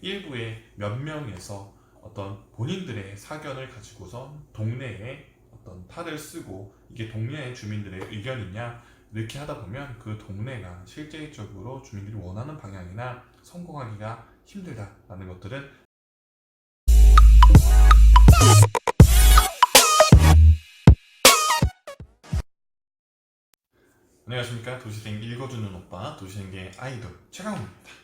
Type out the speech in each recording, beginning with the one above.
일부의 몇 명에서 어떤 본인들의 사견을 가지고선 동네에 어떤 탈을 쓰고 이게 동네의 주민들의 의견이냐 이렇게 하다 보면 그 동네가 실제적으로 주민들이 원하는 방향이나 성공하기가 힘들다라는 것들은 안녕하십니까. 도시생 읽어주는 오빠 도시생계 아이돌 최강훈입니다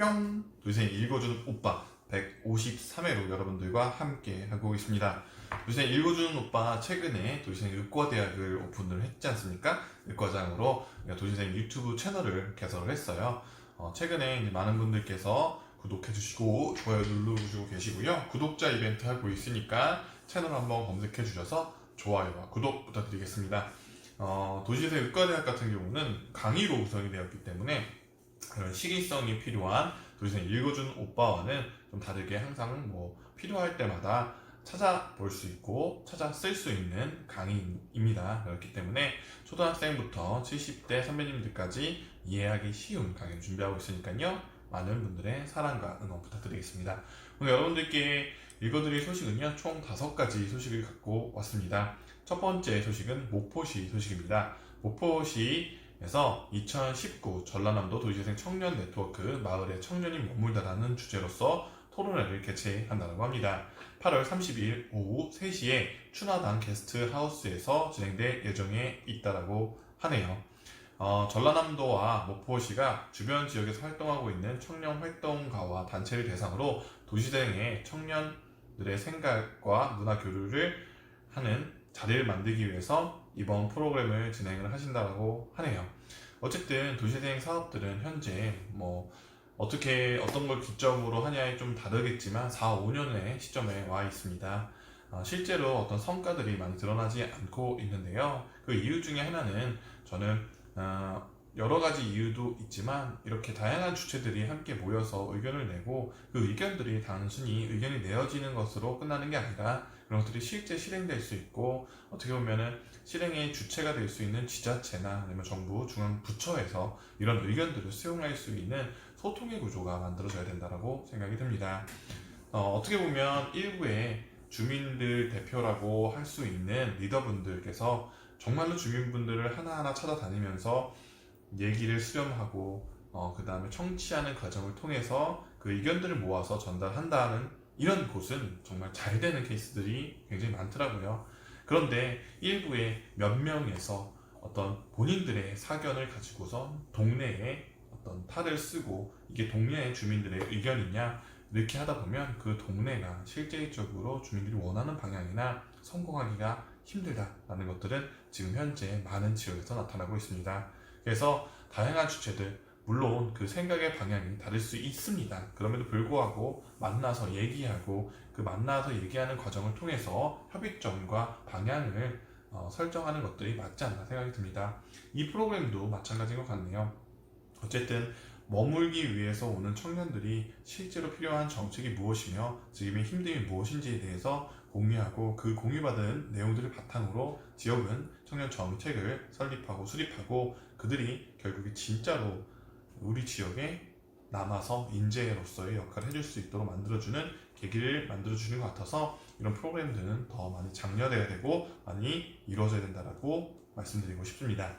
뿅. 도시생 읽어주는 오빠 153회로 여러분들과 함께 하고 있습니다. 도시생 읽어주는 오빠 최근에 도시생 의과대학을 오픈을 했지 않습니까? 의과장으로 도시생 유튜브 채널을 개설을 했어요. 어, 최근에 많은 분들께서 구독해주시고 좋아요 눌러주시고 계시고요. 구독자 이벤트 하고 있으니까 채널 한번 검색해 주셔서 좋아요와 구독 부탁드리겠습니다. 어, 도시대 의과대학 같은 경우는 강의로 구성이 되었기 때문에 그런 시기성이 필요한 도시대 읽어주는 오빠와는 좀 다르게 항상 뭐 필요할 때마다 찾아볼 수 있고 찾아 쓸 수 있는 강의입니다. 그렇기 때문에 초등학생부터 70대 선배님들까지 이해하기 쉬운 강의를 준비하고 있으니까요. 많은 분들의 사랑과 응원 부탁드리겠습니다. 오늘 여러분들께 읽어드릴 소식은요, 총 다섯 가지 소식을 갖고 왔습니다. 첫 번째 소식은 목포시 소식입니다. 목포시 에서 2019 전라남도 도시재생 청년 네트워크 마을에 청년이 머물다라는 주제로서 토론회를 개최한다고 합니다. 8월 30일 오후 3시에 추나당 게스트 하우스에서 진행될 예정에 있다라고 하네요. 어, 전라남도와 목포시가 주변 지역에서 활동하고 있는 청년 활동가와 단체를 대상으로 도시대행의 청년들의 생각과 문화 교류를 하는 자리를 만들기 위해서 이번 프로그램을 진행을 하신다고 하네요. 어쨌든 도시대행 사업들은 현재 뭐 어떻게 어떤 걸 기점으로 하냐에 좀 다르겠지만 4, 5년의 시점에 와 있습니다. 어, 실제로 어떤 성과들이 많이 드러나지 않고 있는데요. 그 이유 중에 하나는 저는 어, 여러 가지 이유도 있지만 이렇게 다양한 주체들이 함께 모여서 의견을 내고 그 의견들이 단순히 의견이 내어지는 것으로 끝나는 게 아니라 그런 것들이 실제 실행될 수 있고 어떻게 보면은 실행의 주체가 될 수 있는 지자체나 아니면 정부 중앙 부처에서 이런 의견들을 수용할 수 있는 소통의 구조가 만들어져야 된다고 생각이 듭니다. 어, 어떻게 보면 일부의 주민들 대표라고 할 수 있는 리더분들께서 정말로 주민분들을 하나하나 찾아다니면서 얘기를 수렴하고 어, 그 다음에 청취하는 과정을 통해서 그 의견들을 모아서 전달한다는 이런 곳은 정말 잘 되는 케이스들이 굉장히 많더라고요. 그런데 일부의 몇 명에서 어떤 본인들의 사견을 가지고서 동네에 어떤 탈을 쓰고 이게 동네의 주민들의 의견이냐 이렇게 하다 보면 그 동네가 실제적으로 주민들이 원하는 방향이나 성공하기가 힘들다라는 것들은 지금 현재 많은 지역에서 나타나고 있습니다. 그래서 다양한 주체들 물론 그 생각의 방향이 다를 수 있습니다. 그럼에도 불구하고 만나서 얘기하고 그 만나서 얘기하는 과정을 통해서 협의점과 방향을 어, 설정하는 것들이 맞지 않나 생각이 듭니다. 이 프로그램도 마찬가지인 것 같네요. 어쨌든 머물기 위해서 오는 청년들이 실제로 필요한 정책이 무엇이며 지금의 힘듦이 무엇인지에 대해서 공유하고 그 공유받은 내용들을 바탕으로 지역은 청년 정책을 설립하고 수립하고 그들이 결국에 진짜로 우리 지역에 남아서 인재로서의 역할을 해줄 수 있도록 만들어주는 계기를 만들어주는 것 같아서 이런 프로그램들은 더 많이 장려돼야 되고 많이 이루어져야 된다라고 말씀드리고 싶습니다.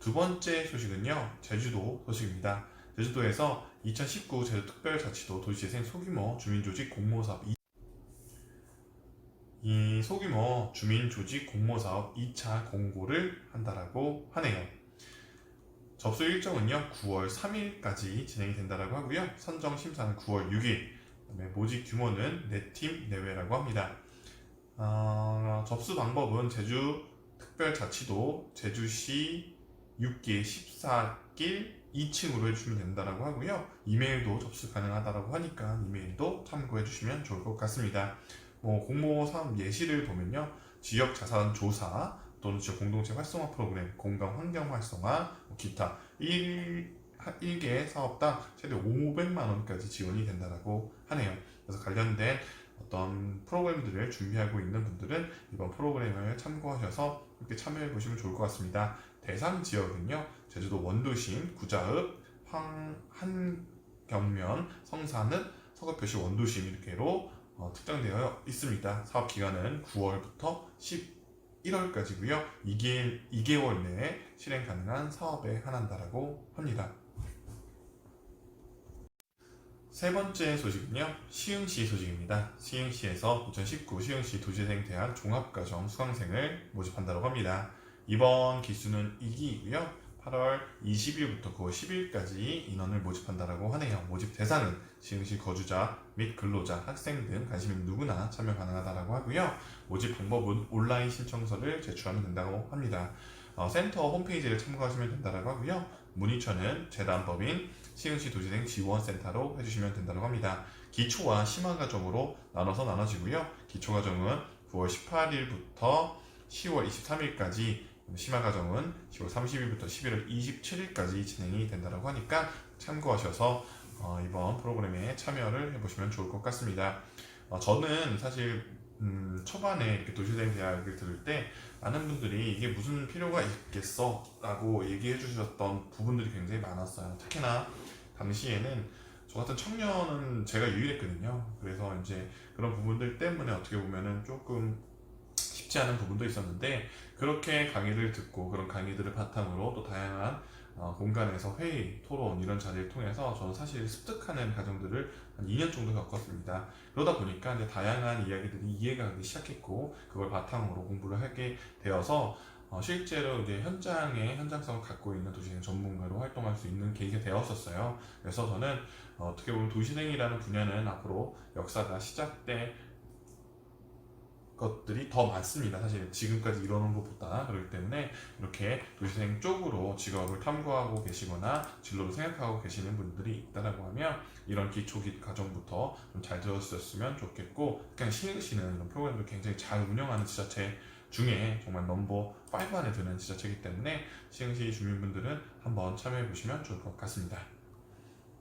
두 번째 소식은요, 제주도 소식입니다. 제주도에서 2019 제주특별자치도 도시재생 소규모 주민조직 공모사업 이- 이 소규모 주민조직 공모사업 2차 공고를 한다라고 하네요. 접수 일정은요 9월 3일까지 진행이 된다라고 하고요. 선정 심사는 9월 6일. 그다음에 모집 규모는 4팀 내외라고 합니다. 어, 접수 방법은 제주 특별자치도 제주시 6기 14길 2층으로 해주시면 된다라고 하고요. 이메일도 접수 가능하다라고 하니까 이메일도 참고해 주시면 좋을 것 같습니다. 뭐 공모 사업 예시를 보면요. 지역 자산 조사 또는 지역 공동체 활성화 프로그램, 공감 환경 활성화, 뭐 기타 1, 1개 사업당 최대 500만 원까지 지원이 된다라고 하네요. 그래서 관련된 어떤 프로그램들을 준비하고 있는 분들은 이번 프로그램을 참고하셔서 이렇게 참여해 보시면 좋을 것 같습니다. 대상 지역은요, 제주도 원도심, 구자읍, 황, 한, 경면, 성사는 서구표시 원도심 이렇게로 어, 특정되어 있습니다. 사업 기간은 9월부터 11월까지고요. 2개월, 2개월 내에 실행 가능한 사업에 한한다라고 합니다. 세 번째 소식은요. 시흥시 소식입니다. 시흥시에서 2019 시흥시 도시생 대학 종합과정 수강생을 모집한다고 합니다. 이번 기수는 2기이고요. 8월 20일부터 9월 10일까지 인원을 모집한다라고 하네요. 모집 대상은 시흥시 거주자 및 근로자, 학생 등 관심 있는 누구나 참여 가능하다라고 하고요. 모집 방법은 온라인 신청서를 제출하면 된다고 합니다. 어, 센터 홈페이지를 참고하시면 된다라고 하고요. 문의처는 재단법인 시흥시 도시생 지원센터로 해주시면 된다고 합니다. 기초와 심화과정으로 나눠서 나눠지고요. 기초과정은 9월 18일부터 10월 23일까지 심화과정은 10월 30일부터 11월 27일까지 진행이 된다고 하니까 참고하셔서 어, 이번 프로그램에 참여를 해보시면 좋을 것 같습니다. 어, 저는 사실 음, 초반에 이렇게 도시대행 대학을 들을 때 많은 분들이 이게 무슨 필요가 있겠어 라고 얘기해 주셨던 부분들이 굉장히 많았어요. 특히나 당시에는 저 같은 청년은 제가 유일했거든요. 그래서 이제 그런 부분들 때문에 어떻게 보면은 조금 쉽지 않은 부분도 있었는데 그렇게 강의를 듣고 그런 강의들을 바탕으로 또 다양한 어, 공간에서 회의, 토론 이런 자리를 통해서 저는 사실 습득하는 과정들을 한 2년 정도 겪었습니다. 그러다 보니까 이제 다양한 이야기들이 이해가 가기 시작했고 그걸 바탕으로 공부를 하게 되어서 어, 실제로 이제 현장에 현장성을 갖고 있는 도시생 전문가로 활동할 수 있는 계기가 되었었어요. 그래서 저는 어, 어떻게 보면 도시생이라는 분야는 앞으로 역사가 시작될 것들이 더 많습니다. 사실 지금까지 이러는 것보다 그렇기 때문에 이렇게 도시생 쪽으로 직업을 탐구하고 계시거나 진로를 생각하고 계시는 분들이 있다라고 하면 이런 기초 기 과정부터 좀 잘 들었으면 좋겠고 그냥 시흥시는 이런 프로그램을 굉장히 잘 운영하는 지자체 중에 정말 넘버 5 안에 드는 지자체이기 때문에 시흥시 주민분들은 한번 참여해 보시면 좋을 것 같습니다.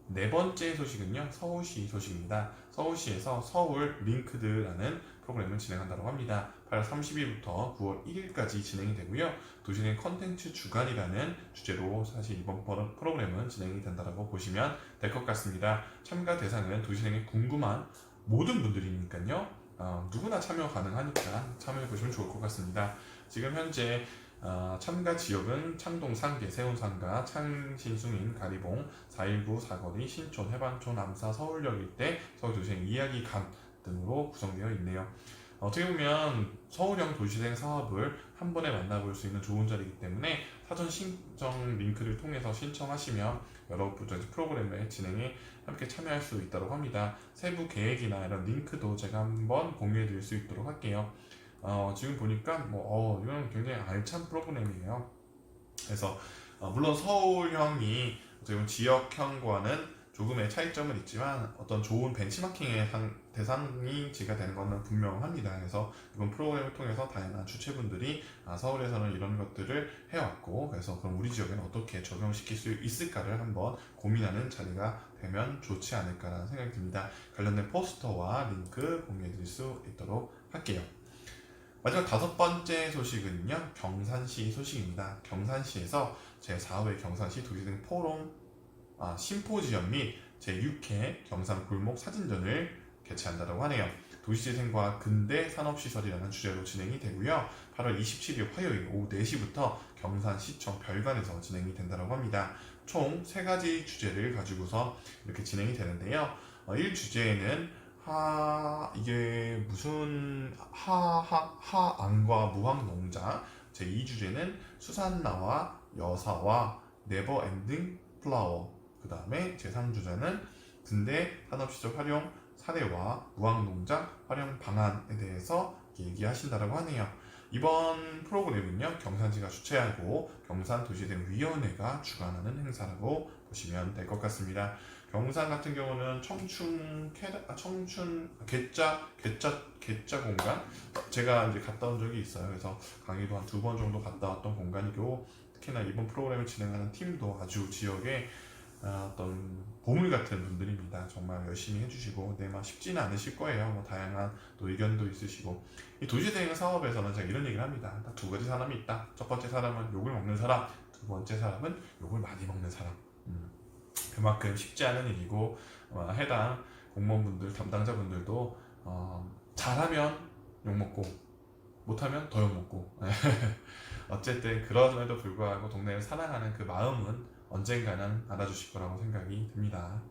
네 번째 소식은요 서울시 소식입니다. 서울시에서 서울 링크드라는 프로그램을 진행한다고 합니다. 8월 30일부터 9월 1일까지 진행이 되고요. 도시내 컨텐츠 주간이라는 주제로 사실 이번 프로- 프로그램은 진행이 된다고 보시면 될 것 같습니다. 참가 대상은 도시생이 궁금한 모든 분들이니까요. 어, 누구나 참여 가능하니까 참여해 보시면 좋을 것 같습니다. 지금 현재 어, 참가 지역은 창동, 상계, 세운상가, 창신숭인, 가리봉, 419, 사거리, 신촌, 해방촌, 암사, 서울역 일대, 서울도시행 이야기감 등으로 구성되어 있네요. 어떻게 보면 서울형 도시생 사업을 한 번에 만나볼 수 있는 좋은 자리이기 때문에 사전 신청 링크를 통해서 신청하시면 여러 프로그램의 진행에 함께 참여할 수 있도록 합니다. 세부 계획이나 이런 링크도 제가 한번 공유해 드릴 수 있도록 할게요. 어, 지금 보니까 뭐 어, 이건 굉장히 알찬 프로그램이에요. 그래서 어, 물론 서울형이 지역형과는 조금의 차이점은 있지만 어떤 좋은 벤치마킹의 상- 대상이 지가 되는 것은 분명합니다. 그래서 이번 프로그램을 통해서 다양한 주체분들이 아, 서울에서는 이런 것들을 해왔고 그래서 그럼 우리 지역에는 어떻게 적용시킬 수 있을까를 한번 고민하는 자리가 되면 좋지 않을까라는 생각이 듭니다. 관련된 포스터와 링크 공유해드릴 수 있도록 할게요. 마지막 다섯 번째 소식은요 경산시 소식입니다. 경산시에서 제4회 경산시 도시등 포럼 아, 심포지엄 및 제6회 경산 골목 사진전을 개최한다고 하네요. 도시재생과 근대 산업시설이라는 주제로 진행이 되고요. 8월 27일 화요일 오후 4시부터 경산시청 별관에서 진행이 된다고 합니다. 총 3가지 주제를 가지고서 이렇게 진행이 되는데요. 어, 1주제에는 하 이게 무슨 하 하 하안과 무항 농장 제 2주제는 수산나와 여사와 네버 엔딩 플라워 그 다음에 제 3주제는 근대 산업시설 활용 사례와 무항 농장 활용 방안에 대해서 얘기하신다라고 하네요. 이번 프로그램은요 경산시가 주최하고 경산도시대위원회가 주관하는 행사라고 보시면 될 것 같습니다. 경산 같은 경우는 청춘 캐 아, 청춘 개짜 개짜 개짜 공간 제가 이제 갔다 온 적이 있어요. 그래서 강의도 한 두 번 정도 갔다 왔던 공간이고 특히나 이번 프로그램을 진행하는 팀도 아주 지역에 아, 어떤 보물 같은 분들입니다. 정말 열심히 해주시고 네마 쉽지는 않으실 거예요. 뭐 다양한 또 의견도 있으시고 이 도시대행 사업에서는 제가 이런 얘기를 합니다. 딱 두 가지 사람이 있다. 첫 번째 사람은 욕을 먹는 사람, 두 번째 사람은 욕을 많이 먹는 사람. 음. 그만큼 쉽지 않은 일이고 어, 해당 공무원분들 담당자분들도 어, 잘하면 욕 먹고 못하면 더 욕 먹고 어쨌든 그럼에도 불구하고 동네를 사랑하는 그 마음은 언젠가는 알아주실 거라고 생각이 듭니다.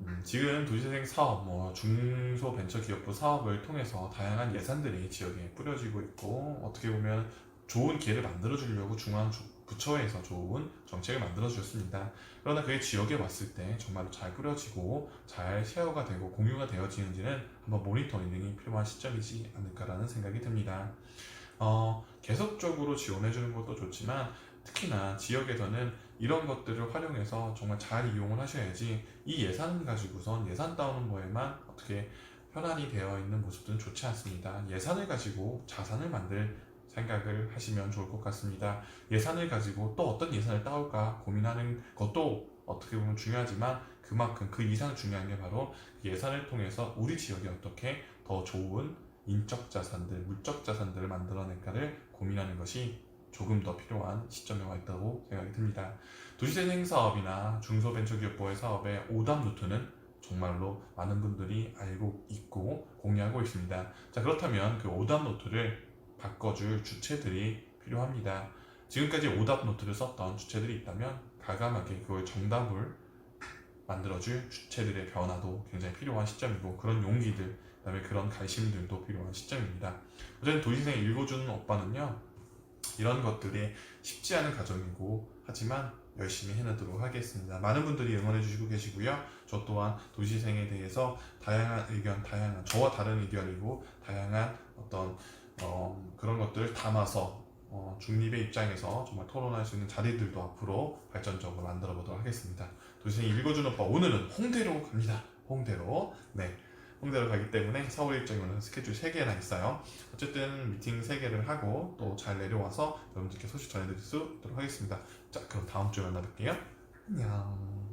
음, 지금 도시재생 사업, 뭐 중소벤처기업부 사업을 통해서 다양한 예산들이 지역에 뿌려지고 있고 어떻게 보면 좋은 기회를 만들어 주려고 중앙 주- 부처에서 좋은 정책을 만들어 주셨습니다. 그러나 그게 지역에 왔을 때 정말로 잘 뿌려지고 잘 쉐어가 되고 공유가 되어지는지는 한번 모니터링이 필요한 시점이지 않을까라는 생각이 듭니다. 어, 계속적으로 지원해 주는 것도 좋지만 특히나 지역에서는 이런 것들을 활용해서 정말 잘 이용을 하셔야지 이 예산 가지고선 예산 따오는 거에만 어떻게 편안히 되어 있는 모습들은 좋지 않습니다. 예산을 가지고 자산을 만들 생각을 하시면 좋을 것 같습니다. 예산을 가지고 또 어떤 예산을 따올까 고민하는 것도 어떻게 보면 중요하지만 그만큼 그 이상 중요한 게 바로 그 예산을 통해서 우리 지역이 어떻게 더 좋은 인적 자산들, 물적 자산들을 만들어낼까를 고민하는 것이 조금 더 필요한 시점에 와 있다고 생각이 듭니다. 도시재생 사업이나 중소벤처기업부의 사업의 오답 노트는 정말로 많은 분들이 알고 있고 공유하고 있습니다. 자 그렇다면 그 오답 노트를 바꿔줄 주체들이 필요합니다. 지금까지 오답 노트를 썼던 주체들이 있다면 가감하게 그걸 정답을 만들어줄 주체들의 변화도 굉장히 필요한 시점이고 그런 용기들 그다음에 그런 관심들도 필요한 시점입니다. 어쨌든 도시생 읽어주는 오빠는요 이런 것들이 쉽지 않은 과정이고 하지만 열심히 해내도록 하겠습니다. 많은 분들이 응원해 주시고 계시고요. 저 또한 도시생에 대해서 다양한 의견, 다양한 저와 다른 의견이고 다양한 어떤 어, 그런 것들을 담아서 어, 중립의 입장에서 정말 토론할 수 있는 자리들도 앞으로 발전적으로 만들어 보도록 하겠습니다. 도시생 읽어주는 오빠 오늘은 홍대로 갑니다. 홍대로 네. 홍대로 가기 때문에 서울 일정이 오늘 스케줄 3개나 있어요. 어쨌든 미팅 3개를 하고 또 잘 내려와서 여러분들께 소식 전해드릴 수 있도록 하겠습니다. 자, 그럼 다음 주에 만나 뵐게요. 안녕.